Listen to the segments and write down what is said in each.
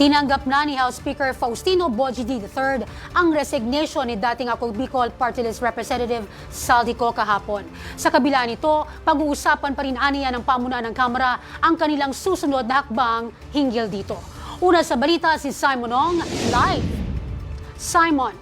Tinanggap na ni House Speaker Faustino Bojidi III ang resignation ni dating ako Bicol Party List Representative Saldico kahapon. Sa kabila nito, pag-uusapan pa rin aniya ng pamunuan ng Kamara ang kanilang susunod na hakbang hinggil dito. Una sa balita si Simon Ong, live. Simon.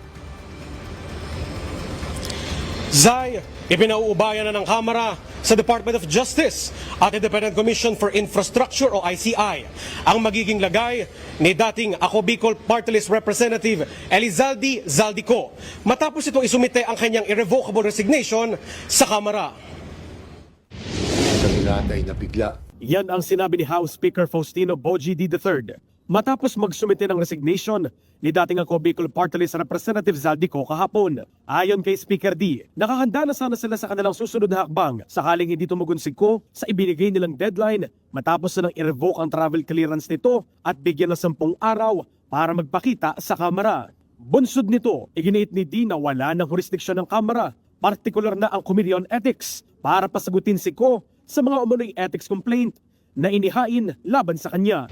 Zay, ipinauubayan na ng Kamara sa Department of Justice at Independent Commission for Infrastructure o ICI ang magiging lagay ni dating Ako Bicol Party List Representative Elizalde Zaldico matapos ito isumite ang kanyang irrevocable resignation sa Kamara. Kami lahat ay nabigla. Yan ang sinabi ni House Speaker Faustino Bojidi III matapos magsumite ng resignation ni dating ako Bicol Party List Representative Zaldico kahapon. Ayon kay Speaker D, nakahanda na sana sila sa kanilang susunod na hakbang sakaling hindi tumugon si Ko sa ibinigay nilang deadline matapos na nang i-revoke ang travel clearance nito at bigyan ng sampung araw para magpakita sa Kamara. Bunsod nito, iginiit ni D na wala ng jurisdiksyon ng Kamara, partikular na ang Committee on Ethics para pasagutin si Ko sa mga umunoy ethics complaint na inihain laban sa kanya.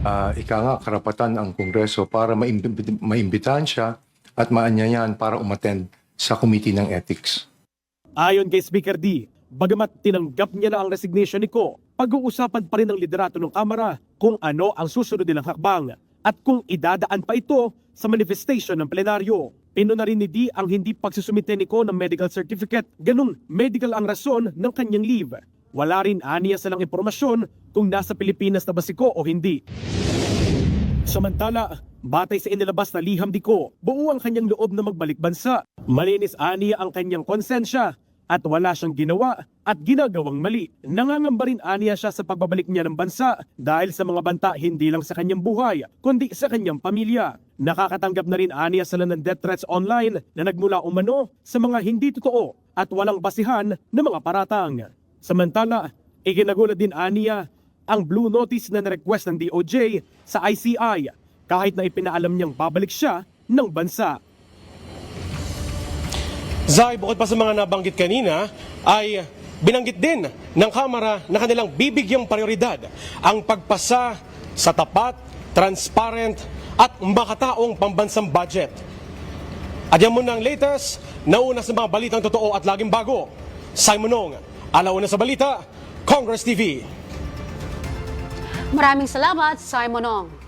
Ah, ika nga, karapatan ang Kongreso para maimbi- maimbitahan siya at maanyayan para umattend sa Committee ng Ethics. Ayon kay Speaker D, bagamat tinanggap niya na ang resignation ni Ko, pag-uusapan pa rin ng liderato ng Kamara kung ano ang susunod nilang hakbang at kung idadaan pa ito sa manifestation ng plenaryo. Pino na rin ni D ang hindi pagsusumite ni Ko ng medical certificate, ganun medical ang rason ng kanyang leave. Wala rin aniya silang impormasyon kung nasa Pilipinas na ba si Ko o hindi. Samantala, batay sa inilabas na liham di ko, buo ang kanyang loob na magbalik bansa. Malinis aniya ang kanyang konsensya at wala siyang ginawa at ginagawang mali. Nangangamba rin aniya siya sa pagbabalik niya ng bansa dahil sa mga banta hindi lang sa kanyang buhay, kundi sa kanyang pamilya. Nakakatanggap na rin aniya sila ng death threats online na nagmula umano sa mga hindi totoo at walang basihan na mga paratang. Samantala, ikinagulat din aniya ang blue notice na na-request ng DOJ sa ICI kahit na ipinaalam niyang babalik siya ng bansa. Zay, bukod pa sa mga nabanggit kanina, ay binanggit din ng Kamara na kanilang bibigyang prioridad ang pagpasa sa tapat, transparent at makataong pambansang budget. At yan muna ang latest, nauna sa mga balitang totoo at laging bago. Simon Ong, alauna sa balita, Congress TV. Maraming salamat, Simon Ong.